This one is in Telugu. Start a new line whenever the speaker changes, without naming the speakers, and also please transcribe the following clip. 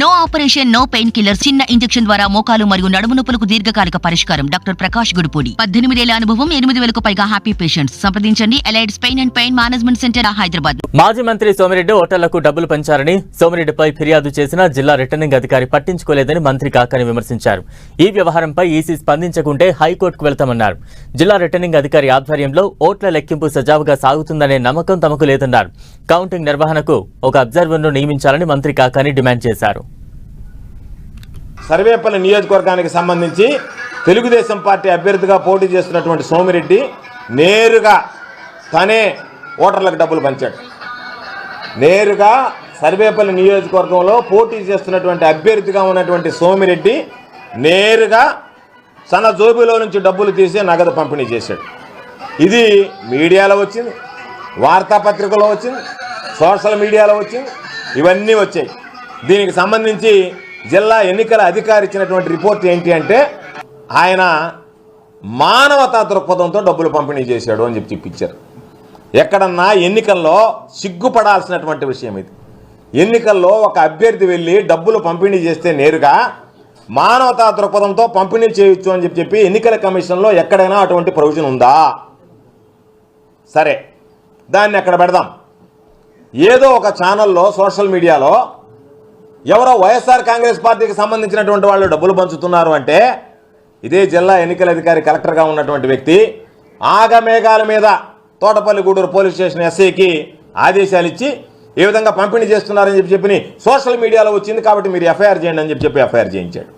No operation no pain killer చిన్న ఇంజెక్షన్ ద్వారా మోకాలు మరియు నడుము నొప్పులకు దీర్ఘకాలిక పరిష్కారం. డాక్టర్ ప్రకాష్ గుడిపూడి. పద్దెనిమిదేళ్ళ అనుభవం ఎనిమిది వేలకు పైగా హ్యాపీ పేషెంట్స్ సంప్రదించండి. Allied pain and pain management centre Hyderabad.
మాజీ మంత్రి సోమిరెడ్డి హోటళ్ళకు డబ్బులు పంచారని సోమిరెడ్డిపై ఫిర్యాదు చేసిన జిల్లా రిటర్నింగ్ అధికారి పట్టించుకోలేదని మంత్రి కాకాని విమర్శించారు. ఈ వ్యవహారంపై ఈసీ స్పందించకుంటే హైకోర్టుకు వెళ్తామన్నారు. జిల్లా రిటర్నింగ్ అధికారి ఆధ్వర్యంలో ఓట్ల లెక్కింపు సజావుగా సాగుతుందనే నమ్మకం తమకు లేదన్నారు. కౌంటింగ్ నిర్వహణకు ఒక అబ్జర్వర్ను నియమించాలని మంత్రి కాకాని డిమాండ్ చేశారు.
సర్వేపల్లి నియోజకవర్గానికి సంబంధించి తెలుగుదేశం పార్టీ అభ్యర్థిగా పోటీ చేస్తున్నటువంటి సోమిరెడ్డి నేరుగా తనే ఓటర్లకు డబ్బులు పంచాడు. నేరుగా సర్వేపల్లి నియోజకవర్గంలో పోటీ చేస్తున్నటువంటి అభ్యర్థిగా ఉన్నటువంటి సోమిరెడ్డి నేరుగా తన జోబిలో నుంచి డబ్బులు తీసి నగదు పంపిణీ చేశాడు. ఇది మీడియాలో వచ్చింది వార్తాపత్రికలో వచ్చింది సోషల్ మీడియాలో వచ్చింది ఇవన్నీ వచ్చాయి. దీనికి సంబంధించి జిల్లా ఎన్నికల అధికారి ఇచ్చినటువంటి రిపోర్ట్ ఏంటి అంటే ఆయన మానవతా దృక్పథంతో డబ్బులు పంపిణీ చేశాడు అని చెప్పి చెప్పించారు. ఎక్కడన్నా ఎన్నికల్లో సిగ్గుపడాల్సినటువంటి విషయం ఇది. ఎన్నికల్లో ఒక అభ్యర్థి వెళ్ళి డబ్బులు పంపిణీ చేస్తే నేరుగా మానవతా దృక్పథంతో పంపిణీ చేయొచ్చు అని చెప్పి చెప్పి ఎన్నికల కమిషన్లో ఎక్కడైనా అటువంటి ప్రొవిజన్ ఉందా? సరే దాన్ని అక్కడ పెడదాం. ఏదో ఒక ఛానల్లో సోషల్ మీడియాలో ఎవరో వైఎస్ఆర్ కాంగ్రెస్ పార్టీకి సంబంధించినటువంటి వాళ్ళు డబ్బులు పంచుతున్నారు అంటే ఇదే జిల్లా ఎన్నికల అధికారి కలెక్టర్గా ఉన్నటువంటి వ్యక్తి ఆగమేఘాల మీద తోటపల్లి గూడూరు పోలీస్ స్టేషన్ ఎస్ఐకి ఆదేశాలు ఇచ్చి ఏ విధంగా పంపిణీ చేస్తున్నారని చెప్పి చెప్పి సోషల్ మీడియాలో వచ్చింది కాబట్టి మీరు ఎఫ్ఐఆర్ చేయండి అని చెప్పి చెప్పి ఎఫ్ఐఆర్ చేయించాడు.